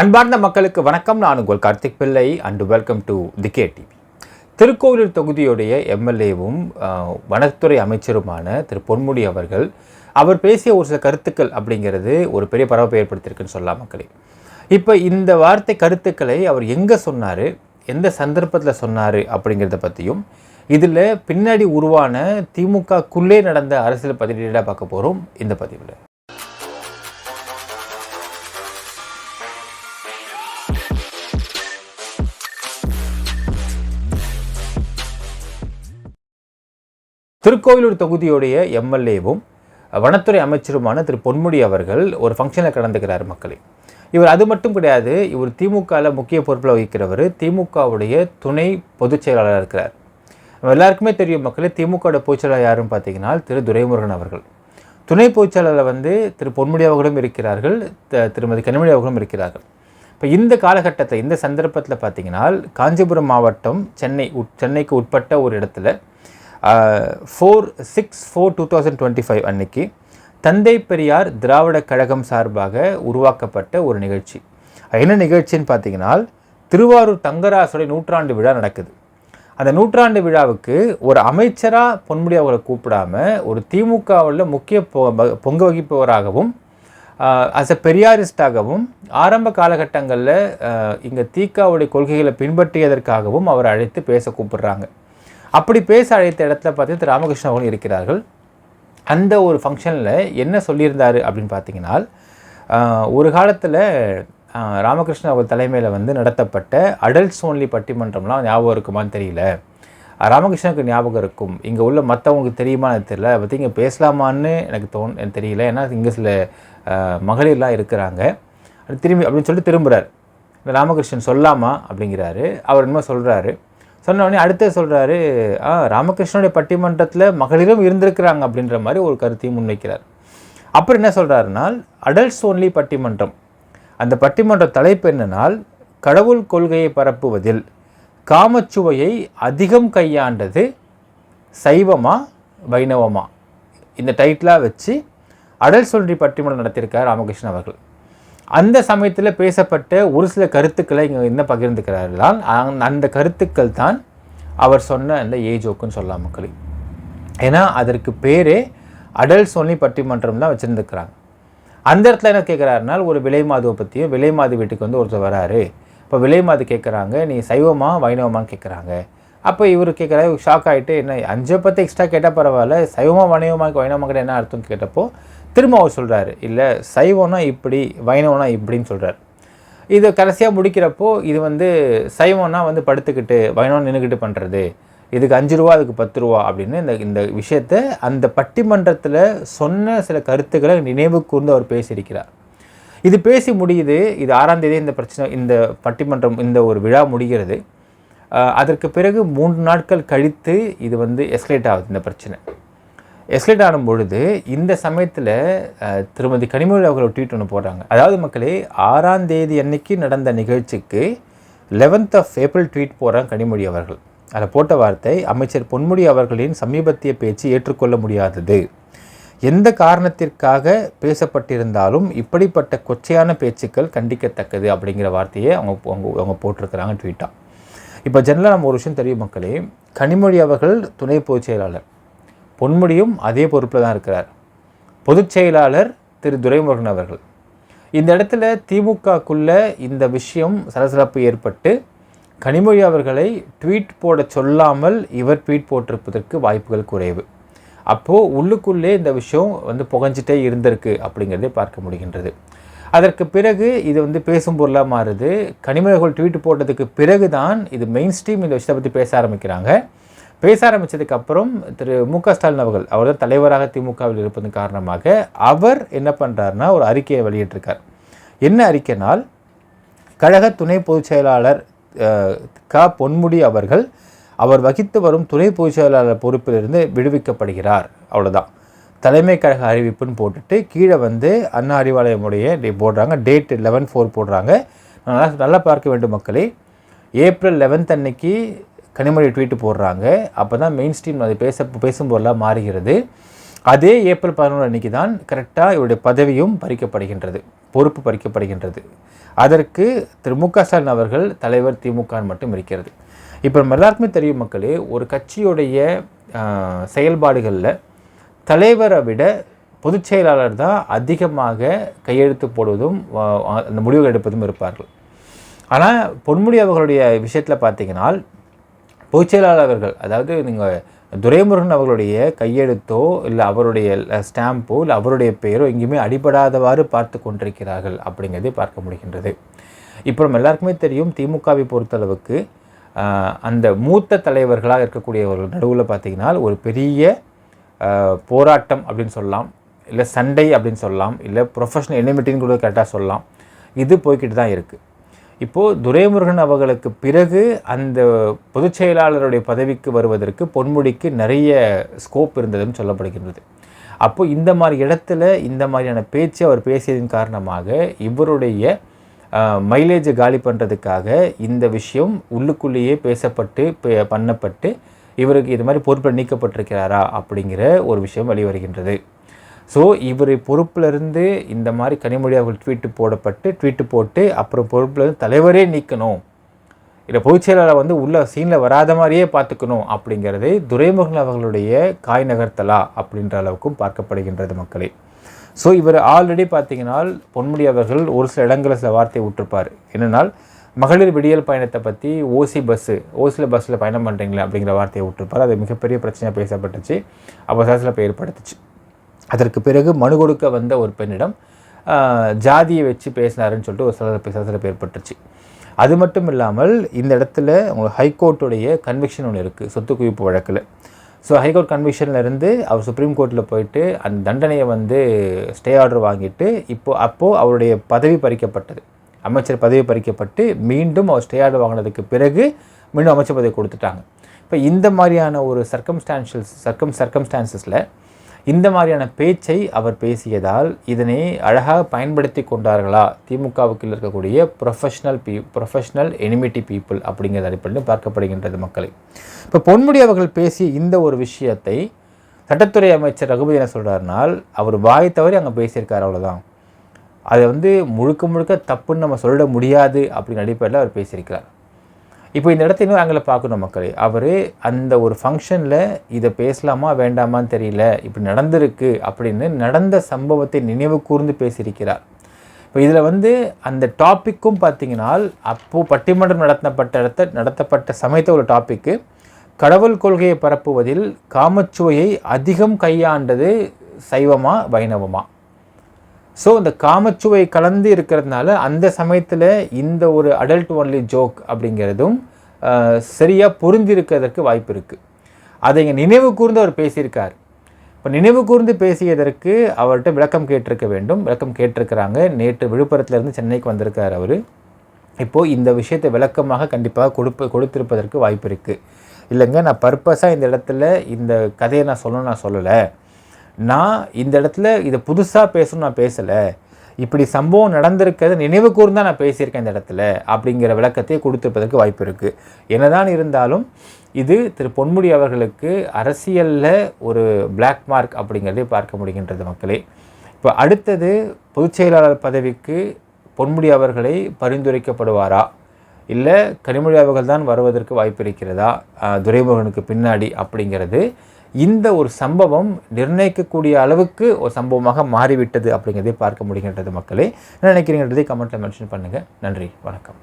அன்பார்ந்த மக்களுக்கு வணக்கம். நான் உங்கள் Karthik Pillai and welcome to the K TV Thirukkovilur தொகுதியுடைய எம்எல்ஏவும் வனத்துறை அமைச்சருமான திரு பொன்முடி அவர்கள் அவர் பேசிய ஒரு சில கருத்துக்கள் அப்படிங்கிறது ஒரு பெரிய பரவப்பை ஏற்படுத்தியிருக்குன்னு சொல்லலாம் மக்களே. இப்போ இந்த வார்த்தை கருத்துக்களை அவர் எங்கே சொன்னார் எந்த சந்தர்ப்பத்தில் சொன்னார் அப்படிங்கிறத பற்றியும் இதில் பின்னாடி உருவான திமுகக்குள்ளே நடந்த அரசியல் பதினீடாக பார்க்க போகிறோம் இந்த பதிவில். திருக்கோவிலூர் தொகுதியுடைய எம்எல்ஏவும் வனத்துறை அமைச்சருமான திரு பொன்முடி அவர்கள் ஒரு ஃபங்க்ஷனில் கலந்துக்கிறார் மக்களே. இவர் அது மட்டும் கிடையாது இவர் திமுகவில் முக்கிய பொறுப்பில் வகிக்கிறவர் திமுகவுடைய துணை பொதுச் செயலாளராக இருக்கிறார். எல்லாருக்குமே தெரியும் மக்களே திமுகவோட பொதுச்செயலாளர் யாருன்னு பார்த்தீங்கன்னா திரு துரைமுருகன் அவர்கள். துணை பொதுச்செயலாளர் வந்து திரு பொன்முடி அவர்களும் இருக்கிறார்கள் த- திருமதி கனிமொழி அவர்களும் இருக்கிறார்கள். இப்போ இந்த காலகட்டத்தில் இந்த சந்தர்ப்பத்தில் பார்த்தீங்கன்னா காஞ்சிபுரம் மாவட்டம் சென்னை உட் சென்னைக்கு உட்பட்ட ஒரு இடத்துல four six four two thousand twenty five அன்னைக்கு தந்தை பெரியார் திராவிட கழகம் சார்பாக உருவாக்கப்பட்ட ஒரு நிகழ்ச்சி. என்ன நிகழ்ச்சின்னு பார்த்தீங்கன்னா திருவாரூர் தங்கராசுடைய நூற்றாண்டு விழா நடக்குது. அந்த நூற்றாண்டு விழாவுக்கு ஒரு அமைச்சராக பொன்முடி அவர்களை கூப்பிடாம ஒரு திமுகவில் முக்கிய பொங்க வகிப்பவராகவும் அஸ் அ பெரியாரிஸ்டாகவும் ஆரம்ப காலகட்டங்களில் இங்கே தீக்காவுடைய கொள்கைகளை பின்பற்றியதற்காகவும் அவர் அழைத்து பேச கூப்பிடுறாங்க. அப்படி பேச அழைத்த இடத்துல பார்த்து திரு ராமகிருஷ்ண அவர்கள் இருக்கிறார்கள். அந்த ஒரு ஃபங்க்ஷனில் என்ன சொல்லியிருந்தார் அப்படின்னு பார்த்தீங்கன்னா ஒரு காலத்தில் ராமகிருஷ்ண அவர் தலைமையில் வந்து நடத்தப்பட்ட அடல்ட்ஸ் ஓன்லி பட்டிமன்றம்லாம் ஞாபகம் இருக்குமான்னு தெரியல. ராமகிருஷ்ணனுக்கு ஞாபகம் இருக்கும். இங்கே உள்ள மற்றவங்களுக்கு தெரியுமா எனக்கு தெரியல. அதை பற்றி இங்கே பேசலாமான்னு எனக்கு தோன் எனக்கு தெரியல. ஏன்னா இங்கே சில மகளிர்லாம் இருக்கிறாங்க. திரும்பி அப்படின்னு சொல்லிட்டு திரும்புகிறார் ராமகிருஷ்ணன் சொல்லாமா அப்படிங்கிறாரு. அவர் என்னமோ சொல்கிறாரு சொன்ன உடனே சொல்கிறாரு ஆ ராமகிருஷ்ணனுடைய பட்டிமன்றத்தில் மகளிரும் இருந்திருக்கிறாங்க அப்படின்ற மாதிரி ஒரு கருத்தையும் முன்வைக்கிறார். அப்புறம் என்ன சொல்கிறாருன்னா அடல்ட்ஸ் ஓன்லி பட்டிமன்றம். அந்த பட்டிமன்ற தலைப்பு என்னென்னால் கடவுள் கொள்கையை பரப்புவதில் காமச்சுவையை அதிகம் கையாண்டது சைவமா வைணவமா? இந்த டைட்டிலாக வச்சு அடல்ட்ஸ் ஒன்லி பட்டிமன்றம் நடத்தியிருக்கார் ராமகிருஷ்ணன் அவர்கள். அந்த சமயத்தில் பேசப்பட்ட ஒரு சில கருத்துக்களை இங்கே என்ன பகிர்ந்துக்கிறார்கள் அந்த கருத்துக்கள் தான் அவர் சொன்ன அந்த ஏஜோக்குன்னு சொல்லலாம் மக்களே. ஏன்னா அதற்கு பேரே அடல்ட்ஸ் ஒன்லி பட்டிமன்றம் தான் வச்சுருந்துக்கிறாங்க. அந்த இடத்துல என்ன கேட்குறாருனா ஒரு விலை மாதுவை பற்றியும் விலை மாது வீட்டுக்கு வந்து ஒருத்தர் வராரு. இப்போ விலை மாது கேட்குறாங்க நீ சைவமா வைணவமான்னு கேட்குறாங்க அப்போ இவர் கேட்குறாரு ஷாக் ஆகிட்டு என்ன அஞ்சை பற்றி எக்ஸ்ட்ரா கேட்டால் பரவாயில்ல சைவமா வணிகமாக வைணவமாக என்ன அர்த்தம் கேட்டப்போ திரும்ப அவர் சொல்கிறாரு இல்லை சைவம்னா இப்படி வைணவனா இப்படின்னு சொல்கிறார் இது கடைசியாக முடிக்கிறப்போ இது வந்து சைவம்னா வந்து படுத்துக்கிட்டு வைணவம் நின்றுக்கிட்டு பண்ணுறது இதுக்கு அஞ்சு ரூபா அதுக்கு பத்து ரூபா அப்படின்னு இந்த இந்த விஷயத்தை அந்த பட்டிமன்றத்தில் சொன்ன சில கருத்துக்களை நினைவு கூர்ந்து அவர் பேசியிருக்கிறார். இது பேசி முடியுது. இது ஆறாம் தேதி இந்த பிரச்சனை இந்த பட்டிமன்றம் இந்த ஒரு விழா முடிகிறது. அதற்கு பிறகு மூன்று நாட்கள் கழித்து இது வந்து எஸ்கலேட் ஆகுது இந்த பிரச்சனை. எஸ்கலேட் ஆடும் பொழுது இந்த சமயத்தில் திருமதி கனிமொழி அவர்கள் ஒரு ட்வீட் ஒன்று போடுறாங்க. அதாவது மக்களே ஆறாம் தேதி அன்னைக்கு நடந்த நிகழ்ச்சிக்கு லெவன்த் ஆஃப் ஏப்ரல் ட்வீட் போடுறாங்க கனிமொழி அவர்கள். அதில் போட்ட வார்த்தை அமைச்சர் பொன்முடி அவர்களின் சமீபத்திய பேச்சு ஏற்றுக்கொள்ள முடியாதது. எந்த காரணத்திற்காக பேசப்பட்டிருந்தாலும் இப்படிப்பட்ட கொச்சையான பேச்சுக்கள் கண்டிக்கத்தக்கது அப்படிங்கிற வார்த்தையை அவங்க அவங்க அவங்க போட்டிருக்கிறாங்க ட்வீட்டாக இப்போ ஜெனரலாக நம்ம ஒரு விஷயம் தெரியும் மக்களே கனிமொழி அவர்கள் துணை பொதுச் செயலாளர். பொன்முடியும் அதே பொறுப்பில் தான் இருக்கிறார். பொதுச் செயலாளர் திரு துரைமுருகன் அவர்கள். இந்த இடத்துல திமுகக்குள்ள இந்த விஷயம் சலசலப்பு ஏற்பட்டு கனிமொழி அவர்களை ட்வீட் போட சொல்லாமல் இவர் ட்வீட் போட்டிருப்பதற்கு வாய்ப்புகள் குறைவு. அப்போது உள்ளுக்குள்ளே இந்த விஷயம் வந்து புகஞ்சிட்டே இருந்திருக்கு அப்படிங்கிறதை பார்க்க முடிகின்றது. அதற்கு பிறகு இது வந்து பேசும் பொருளாக மாறுது. கனிமொழிகள் ட்வீட் போட்டதுக்கு பிறகு தான் இது மெயின் ஸ்ட்ரீம் இந்த விஷயத்தை பற்றி பேச ஆரம்பிக்கிறாங்க. பேச ஆரம்பித்ததுக்கு அப்புறம் திரு மு க ஸ்டாலின் அவர்கள் அவர் தான் தலைவராக திமுகவில் இருப்பதன் காரணமாக அவர் என்ன பண்ணுறாருன்னா ஒரு அறிக்கையை வெளியிட்டிருக்கார். என்ன அறிக்கைனால் கழக துணை பொதுச் செயலாளர் க. பொன்முடி அவர்கள் அவர் வகித்து வரும் துணை பொதுச் செயலாளர் பொறுப்பிலிருந்து விடுவிக்கப்படுகிறார். அவ்வளோதான் தலைமை கழக அறிவிப்புன்னு போட்டுட்டு கீழே வந்து அண்ணா அறிவாலயமுடைய போடுறாங்க. டேட் லெவன் ஃபோர் போடுறாங்க. நல்லா நல்லா பார்க்க வேண்டும் மக்களே. ஏப்ரல் லெவன்த் அன்னைக்கு கனிமொழி ட்வீட்டு போடுறாங்க. அப்போ தான் மெயின் ஸ்ட்ரீம் அது பேச பேசும்போதெல்லாம் மாறுகிறது. அதே ஏப்ரல் பதினொன்று அன்னைக்கு தான் கரெக்டாக இவருடைய பதவியும் பறிக்கப்படுகின்றது. பொறுப்பு பறிக்கப்படுகின்றது. அதற்கு திரு மு க ஸ்டாலின் அவர்கள் தலைவர் திமுக மட்டும் இருக்கிறது. இப்போ நம்ம எல்லாருக்குமே தெரியும் மக்களே ஒரு கட்சியுடைய செயல்பாடுகளில் தலைவரை விட பொதுச் செயலாளர் தான் அதிகமாக கையெழுத்து போடுவதும் அந்த முடிவுகள் எடுப்பதும் இருப்பார்கள். ஆனால் பொன்முடி அவர்களுடைய விஷயத்தில் பார்த்தீங்கன்னா பொதுச்செயலாளர் அவர்கள் அதாவது நீங்கள் துரைமுருகன் அவர்களுடைய கையெழுத்தோ இல்லை அவருடைய ஸ்டாம்போ இல்லை அவருடைய பெயரோ எங்கேயுமே அடிபடாதவாறு பார்த்து கொண்டிருக்கிறார்கள் அப்படிங்கிறதை பார்க்க முடிகின்றது. இப்போ நம்ம எல்லாருக்குமே தெரியும் திமுகவை பொறுத்தளவுக்கு அந்த மூத்த தலைவர்களாக இருக்கக்கூடியவர்கள் நடுவில் பார்த்திங்கன்னா ஒரு பெரிய போராட்டம் அப்படின்னு சொல்லலாம் இல்லை சண்டை அப்படின்னு சொல்லலாம் இல்லை ப்ரொஃபஷனல் எனிமிட்டின்னு கூட கரெக்டாக சொல்லலாம். இது போய்கிட்டு தான் இருக்குது இப்போது துரைமுருகன் அவர்களுக்கு பிறகு அந்த பொதுச் செயலாளருடைய பதவிக்கு வருவதற்கு பொன்முடிக்கு நிறைய ஸ்கோப் இருந்ததுன்னு சொல்லப்படுகின்றது. அப்போது இந்த மாதிரி இடத்துல இந்த மாதிரியான பேச்சு அவர் பேசியதன் காரணமாக இவருடைய மைலேஜை காலி பண்ணுறதுக்காக இந்த விஷயம் உள்ளுக்குள்ளேயே பேசப்பட்டு பண்ணப்பட்டு இவருக்கு இது மாதிரி பொறுப்பில் நீக்கப்பட்டிருக்கிறாரா அப்படிங்கிற ஒரு விஷயம் வெளிவருகின்றது. ஸோ இவர் பொறுப்பிலிருந்து இந்த மாதிரி கனிமொழி அவர்கள் ட்வீட்டு போடப்பட்டு ட்வீட்டு போட்டு அப்புறம் பொறுப்பிலிருந்து தலைவரே நீக்கணும். இல்லை பொதுச்செயலாளர் வந்து உள்ள சீனில் வராத மாதிரியே பார்த்துக்கணும் அப்படிங்கிறது துரைமுகன் அவர்களுடைய காய் நகர்த்தலா அப்படின்ற அளவுக்கும் பார்க்கப்படுகின்றது மக்களே. ஸோ இவர் ஆல்ரெடி பார்த்தீங்கன்னா பொன்முடி அவர்கள் ஒரு சில இடங்களில் சில வார்த்தையை விட்டுருப்பார். என்னென்னால் மகளிர் விடியல் பயணத்தை பற்றி ஓசி பஸ்ஸு ஓசியில் பஸ்ஸில் பயணம் பண்ணுறீங்களா அப்படிங்கிற வார்த்தையை விட்டுருப்பார். அது மிகப்பெரிய பிரச்சனையாக பேசப்பட்டுச்சு. அப்போ சாசில் ஏற்படுத்துச்சு. அதற்கு பிறகு மனு கொடுக்க வந்த ஒரு பெண்ணிடம் ஜாதியை வச்சு பேசினாருன்னு சொல்லிட்டு ஒரு சில சலசலப்பு ஏற்பட்டுச்சு அது மட்டும் இல்லாமல் இந்த இடத்துல உங்களுக்கு ஹைகோர்ட்டுடைய கன்விக்ஷன் ஒன்று இருக்குது சொத்து குவிப்பு வழக்கில். ஸோ ஹைகோர்ட் கன்விக்ஷன்லேருந்து அவர் சுப்ரீம் கோர்ட்டில் போயிட்டு அந்த தண்டனையை வந்து ஸ்டே ஆர்டர் வாங்கிட்டு இப்போது அப்போது அவருடைய பதவி பறிக்கப்பட்டது. அமைச்சர் பதவி பறிக்கப்பட்டு மீண்டும் அவர் ஸ்டே ஆர்டர் வாங்கினதுக்கு பிறகு மீண்டும் அமைச்சர் பதவி கொடுத்துட்டாங்க. இப்போ இந்த மாதிரியான ஒரு சர்க்கம்ஸ்டான்ஷியல்ஸ் சர்க்கம் சர்க்கம்ஸ்டான்சஸில் இந்த மாதிரியான பேச்சை அவர் பேசியதால் இதனை அழகாக பயன்படுத்தி கொண்டார்களா? திமுகவுக்கு இருக்கக்கூடிய professional be professional enmity people அப்படிங்கிறது அடிப்படையில் பார்க்கப்படுகின்றது மக்களை. இப்போ பொன்முடி அவர்கள் பேசிய இந்த ஒரு விஷயத்தை சட்டத்துறை அமைச்சர் ரகுபதி என்ன சொல்கிறாருனால் அவர் வாய் தவறி அங்கே பேசியிருக்கார் அவ்வளோதான் அதை வந்து முழுக்க முழுக்க தப்புன்னு நம்ம சொல்ல முடியாது அப்படின்னு அடிப்படையில் அவர் பேசியிருக்கிறார். இப்போ இந்த இடத்த இன்னும் பார்க்கணும் மக்களே. அவர் அந்த ஒரு ஃபங்க்ஷனில் இதை பேசலாமா வேண்டாமான்னு தெரியல. இப்படி நடந்திருக்கு அப்படின்னு நடந்த சம்பவத்தை நினைவு கூர்ந்து பேசியிருக்கிறார். இப்போ இதில் வந்து அந்த டாப்பிக்கும் பார்த்தீங்கன்னா அப்போது பட்டிமன்றம் நடத்தப்பட்ட இடத்த நடத்தப்பட்ட சமயத்த ஒரு டாப்பிக்கு கடவுள் கொள்கையை பரப்புவதில் காமச்சுவையை அதிகம் கையாண்டது சைவமா வைணவமா? ஸோ இந்த காமச்சுவை கலந்து இருக்கிறதுனால அந்த சமயத்தில் இந்த ஒரு அடல்ட் ஒன்லி ஜோக் அப்படிங்கிறதும் சரியாக பொருந்திருக்கிறதுக்கு வாய்ப்பு இருக்குது அதை இங்கே நினைவு கூர்ந்து அவர் பேசியிருக்கார். இப்போ நினைவு கூர்ந்து பேசியதற்கு அவர்கிட்ட விளக்கம் கேட்டிருக்க வேண்டும். விளக்கம் கேட்டிருக்கிறாங்க. நேற்று விழுப்புரத்துலேருந்து சென்னைக்கு வந்திருக்கார் அவர். இப்போது இந்த விஷயத்தை விளக்கமாக கண்டிப்பாக கொடுப்ப கொடுத்திருப்பதற்கு வாய்ப்பு இருக்குது இல்லைங்க நான் பர்பஸாக இந்த இடத்துல இந்த கதையை நான் சொல்லணும் நான் சொல்லலை. நான் இந்த இடத்துல இதை புதுசாக பேசணும் நான் பேசலை. இப்படி சம்பவம் நடந்திருக்கிறது நினைவு கூர்ந்தால் நான் பேசியிருக்கேன் இந்த இடத்துல அப்படிங்கிற விளக்கத்தை கொடுத்துருப்பதற்கு வாய்ப்பு இருக்குது என்னதான் இருந்தாலும் இது திரு பொன்முடி அவர்களுக்கு அரசியலில் ஒரு பிளாக் மார்க் அப்படிங்கிறதை பார்க்க முடிகின்றது மக்களே. இப்போ அடுத்தது பொதுச் செயலாளர் பதவிக்கு பொன்முடி அவர்களை பரிந்துரைக்கப்படுவாரா? இல்லை கனிமொழி அவர்கள் தான் வருவதற்கு வாய்ப்பு இருக்கிறதா? துரைமுருகனுக்கு பின்னாடி அப்படிங்கிறது இந்த ஒரு சம்பவம் நிர்ணயிக்கக்கூடிய அளவுக்கு ஒரு சம்பவமாக மாறிவிட்டது அப்படிங்கிறதை பார்க்க முடிகின்றது மக்களே. என்ன நினைக்கிறீங்கன்றதை கமெண்ட்டில் மென்ஷன் பண்ணுங்கள் நன்றி. வணக்கம்.